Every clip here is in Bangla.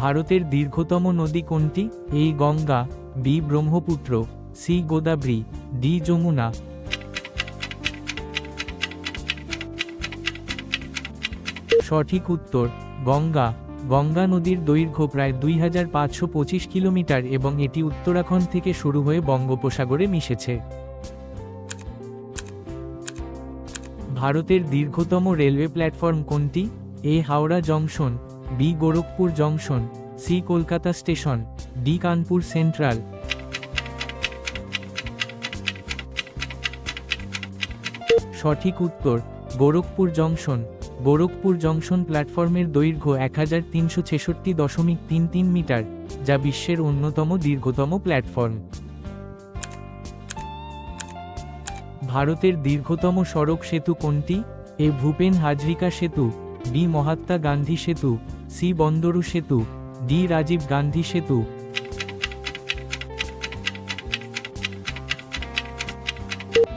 ভারতের দীর্ঘতম নদী কোনটি? A Ganga, B Brahmaputra, C Godavari, D Yamuna. সঠিক উত্তর, গঙ্গা। গঙ্গা নদীর দৈর্ঘ্য প্রায় দুই হাজার পাঁচশো পঁচিশ কিলোমিটার এবং এটি উত্তরাখণ্ড থেকে শুরু হয়ে বঙ্গোপসাগরে মিশেছে। ভারতের দীর্ঘতম রেলওয়ে প্ল্যাটফর্ম কোনটি? A Howrah junction B Gorakhpur junction, C Kolkata station, D Kanpur central. সঠিক উত্তর, গোরখপুর জংশন। গোরখপুর জংশন প্ল্যাটফর্মের দৈর্ঘ্য এক হাজার তিনশো ছেষট্টি দশমিক তিন তিন মিটার, যা বিশ্বের অন্যতম দীর্ঘতম প্ল্যাটফর্ম। ভারতের দীর্ঘতম সড়ক সেতু কোনটি? এ ভূপেন হাজরিকা সেতু, বি মহাত্মা গান্ধী সেতু সি বন্দরু সেতু, ডি রাজীব গান্ধী সেতু।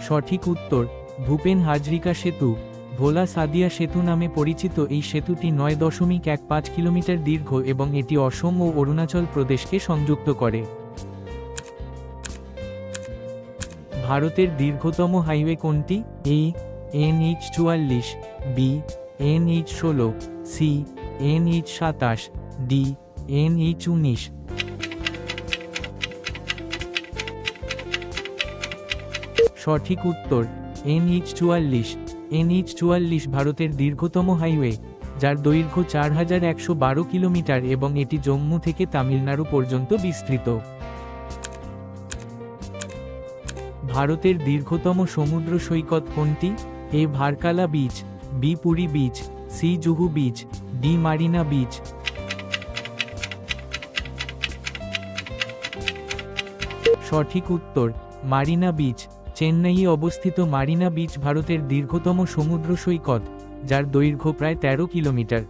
সঠিক উত্তর, ভূপেন হাজরিকা সেতু। ভোলা সাদিয়া সেতু নামে পরিচিত এই সেতুটি নয় দশমিক এক পাঁচ কিলোমিটার দীর্ঘ এবং এটি অসম ও অরুণাচল প্রদেশকে সংযুক্ত করে। ভারতের দীর্ঘতম হাইওয়ে কোনটি? এ, এন এইচ চুয়াল্লিশ, বি, এন এইচ ষোলো, সি এন এইচ সাতাশ ডি এন এইচ উনিশ। সঠিক উত্তর, এনএইচ চুয়াল্লিশ এনএইচ চুয়াল্লিশ ভারতের দীর্ঘতম হাইওয়ে, যার দৈর্ঘ্য চার হাজার একশো বারো কিলোমিটার এবং এটি জম্মু থেকে তামিলনাড়ু পর্যন্ত বিস্তৃত। ভারতের দীর্ঘতম সমুদ্র সৈকত কোনটি? A Varkala beach, B Puri beach C Juhu beach, D Marina beach. সঠিক উত্তর, মারিনা বিচ। চেন্নাইয়ে অবস্থিত মারিনা বিচ ভারতের দীর্ঘতম সমুদ্র সৈকত, যার দৈর্ঘ্য প্রায় তেরো কিলোমিটার।